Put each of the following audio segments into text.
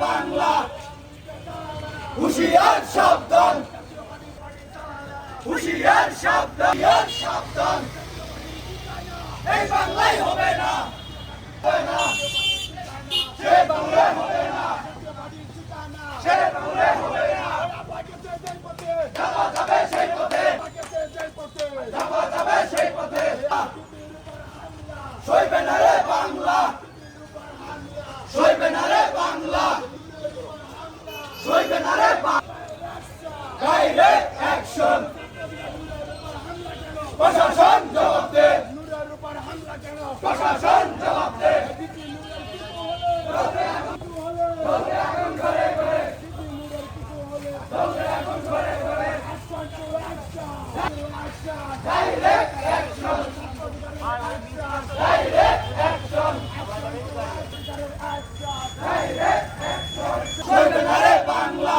বাংলা। হুশিয়ার সাবধান। হুশিয়ার সাবধান। সাবধান এই বাংলায় হবে না হবে না সে বাংলায় হবে না সে বাংলায় হবে না যাওয়া যাবে সেই পথে যাওয়া যাবে সেই পথে সইবে না রে বাংলা সইবে না রে বাংলা সইবে না রে ডাইরেক্ট অ্যাকশন প্রশাসন জবাব দে প্রশাসন জবাব দে ডাইরেক্ট অ্যাকশন ডাইরেক্ট অ্যাকশন সইবে না রে বাংলা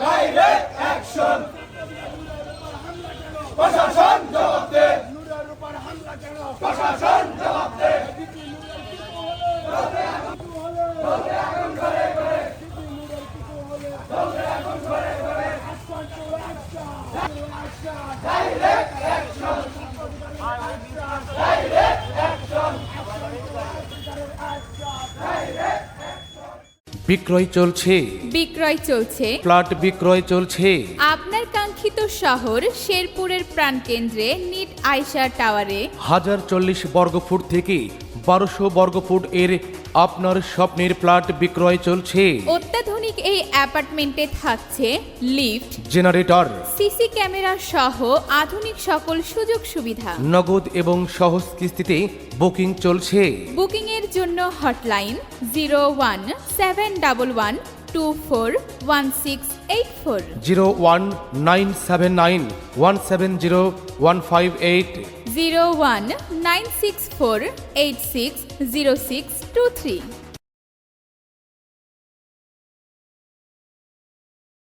ডাইরেক্ট অ্যাকশন প্রশাসন জবাব দে প্রশাসন জবাব দে ডাইরেক্ট অ্যাকশন ডাইরেক্ট অ্যাকশন বিক্রয় চলছে। বিক্রয় চলছে। প্লট বিক্রয় চলছে। আপনার কাঙ্ক্ষিত শহর শেরপুরের প্রাণকেন্দ্রে নিট আয়শা টাওয়ারে। হাজার চল্লিশ বর্গফুট থেকে বারোশো বর্গফুট এর আপনার স্বপ্নের প্লট বিক্রয় চলছে। অত্যাধুনিক এই অ্যাপার্টমেন্টে থাকছে লিফট জেনারেটর সিসি ক্যামেরা সহ আধুনিক সকল সুযোগ সুবিধা। নগদ এবং সহজ কিস্তিতে বুকিং চলছে। বুকিং জন্য hotline zero one seven double one two four one six eight four. Zero one nine seven nine one seven zero one five eight. Zero one nine six four eight six zero six two three.